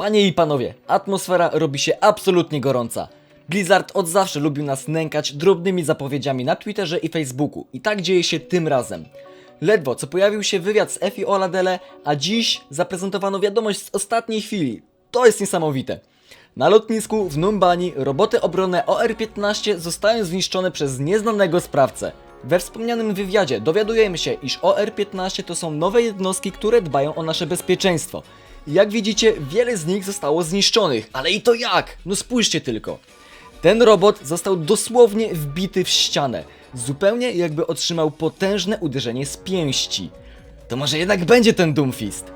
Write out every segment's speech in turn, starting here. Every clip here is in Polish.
Panie i panowie, atmosfera robi się absolutnie gorąca. Blizzard od zawsze lubił nas nękać drobnymi zapowiedziami na Twitterze i Facebooku i tak dzieje się tym razem. Ledwo co pojawił się wywiad z Efi Oladele, a dziś zaprezentowano wiadomość z ostatniej chwili. To jest niesamowite. Na lotnisku w Numbani roboty obronne OR-15 zostają zniszczone przez nieznanego sprawcę. We wspomnianym wywiadzie dowiadujemy się, iż OR-15 to są nowe jednostki, które dbają o nasze bezpieczeństwo. Jak widzicie, wiele z nich zostało zniszczonych, ale i to jak? No spójrzcie tylko. Ten robot został dosłownie wbity w ścianę, zupełnie jakby otrzymał potężne uderzenie z pięści. To może jednak będzie ten Doomfist.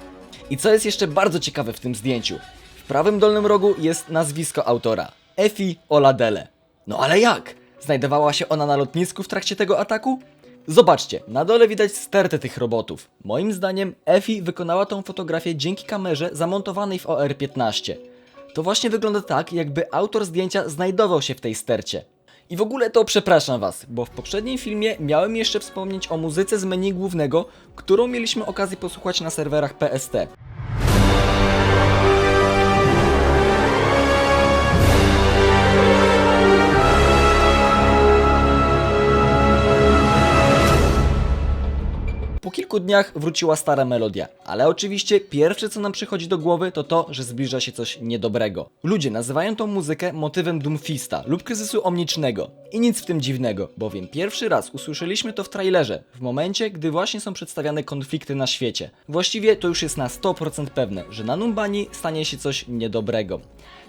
I co jest jeszcze bardzo ciekawe w tym zdjęciu? W prawym dolnym rogu jest nazwisko autora. Efi Oladele. No ale jak? Znajdowała się ona na lotnisku w trakcie tego ataku? Zobaczcie, na dole widać stertę tych robotów. Moim zdaniem Efi wykonała tą fotografię dzięki kamerze zamontowanej w OR-15. To właśnie wygląda tak, jakby autor zdjęcia znajdował się w tej stercie. I w ogóle to przepraszam was, bo w poprzednim filmie miałem jeszcze wspomnieć o muzyce z menu głównego, którą mieliśmy okazję posłuchać na serwerach PST. Kilku dniach wróciła stara melodia, ale oczywiście pierwsze co nam przychodzi do głowy to to, że zbliża się coś niedobrego. Ludzie nazywają tą muzykę motywem Doomfista lub kryzysu omnicznego. I nic w tym dziwnego, bowiem pierwszy raz usłyszeliśmy to w trailerze, w momencie gdy właśnie są przedstawiane konflikty na świecie. Właściwie to już jest na 100% pewne, że na Numbani stanie się coś niedobrego.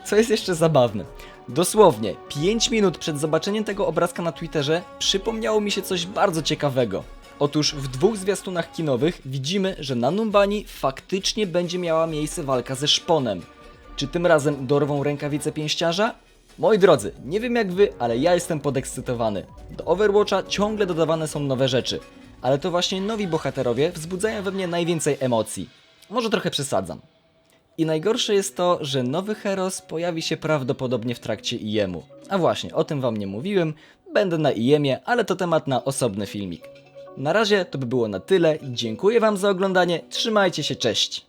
Co jest jeszcze zabawne. Dosłownie 5 minut przed zobaczeniem tego obrazka na Twitterze przypomniało mi się coś bardzo ciekawego. Otóż w dwóch zwiastunach kinowych widzimy, że na Numbani faktycznie będzie miała miejsce walka ze szponem. Czy tym razem dorwą rękawice pięściarza? Moi drodzy, nie wiem jak wy, ale ja jestem podekscytowany. Do Overwatcha ciągle dodawane są nowe rzeczy, ale to właśnie nowi bohaterowie wzbudzają we mnie najwięcej emocji. Może trochę przesadzam. I najgorsze jest to, że nowy Heros pojawi się prawdopodobnie w trakcie IEM-u. A właśnie, o tym wam nie mówiłem, będę na IEM-ie, ale to temat na osobny filmik. Na razie to by było na tyle, dziękuję wam za oglądanie, trzymajcie się, cześć!